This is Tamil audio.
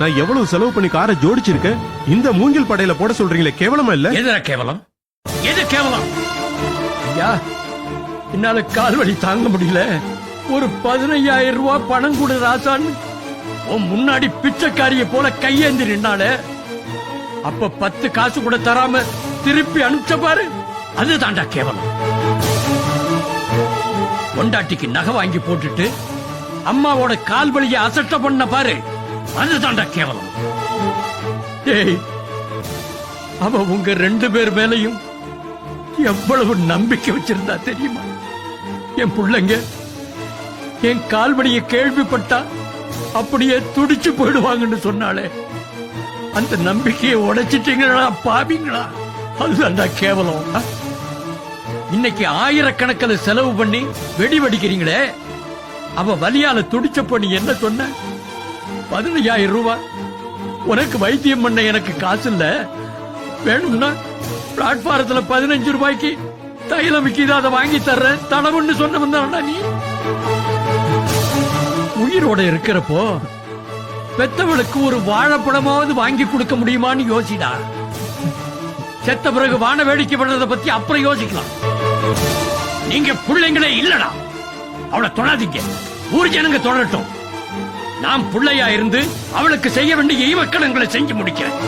நான் எவ்வளவு செலவு பண்ணி காரை ஜோடிச்சிருக்கேன்? இந்த மூங்கில் படையில போட சொல்றீங்களே கேவலமா இல்ல? எதுல கேவலம்? எது கேவலம்? ஐயா என்னால கால் வலி தாங்க முடியல. ஒரு பதினையாயிரம் ரூபாய் பணம் கொடு ராசான்னு உன் முன்னாடி பிச்சைக்காரிய போல கையேந்தி நின்னாலே அப்ப பத்து காசு கூட தராம திருப்பி அனுப்பிச்ச பாரு. அதுதான்டா கேவலம். பொண்டாட்டிக்கு நகை வாங்கி போட்டுட்டு அம்மாவோட கால் வலியை அசட்ட பண்ண பாரு. அதுதான்டா கேவலம். ஏய் அவ உங்க ரெண்டு பேர் மேலையும் எவ்வளவு நம்பிக்கை வச்சிருந்தா தெரியுமா? என் பிள்ளைங்க என் கால்வடிய கேள்விப்பட்டா அப்படியே துடிச்சு போயிடுவாங்கன்னு சொன்னாலே அந்த நம்பிக்கையை உடைச்சிட்டீங்களா பாவிங்களா? அதுதான்டா கேவலம். இன்னைக்கு ஆயிரக்கணக்கில் செலவு பண்ணி வெடி வெடிக்கிறீங்களே. அவ வலியால துடிச்சப்போ நீ என்ன சொன்ன? பதினையாயிரம் ரூபாய் உனக்கு வைத்தியம் பண்ண எனக்கு காசு இல்ல வேணும்னா பிளாட்பாரத்துல பதினஞ்சு ரூபாய்க்கு தைலம் விக்கிது அதை வாங்கி தர்றேன். தடவுன்னு சொன்ன வந்தாடா நீ? உயிரோட இருக்கிறப்போ பெத்தவளுக்கு ஒரு வாழைப்பழமாவது வாங்கி கொடுக்க முடியுமான்னு யோசிடா. செத்த பிறகு வான வேடிக்கை பண்றதை பத்தி அப்புறம் யோசிக்கலாம். நீங்க பிள்ளைங்களே இல்லடா. அவளை தொடாதீங்க. ஊர் ஜனங்க தொடரட்டும். நான் பிள்ளையா இருந்து அவளுக்கு செய்ய வேண்டிய ஈவக்கணங்களை செஞ்சு முடிக்கிறேன்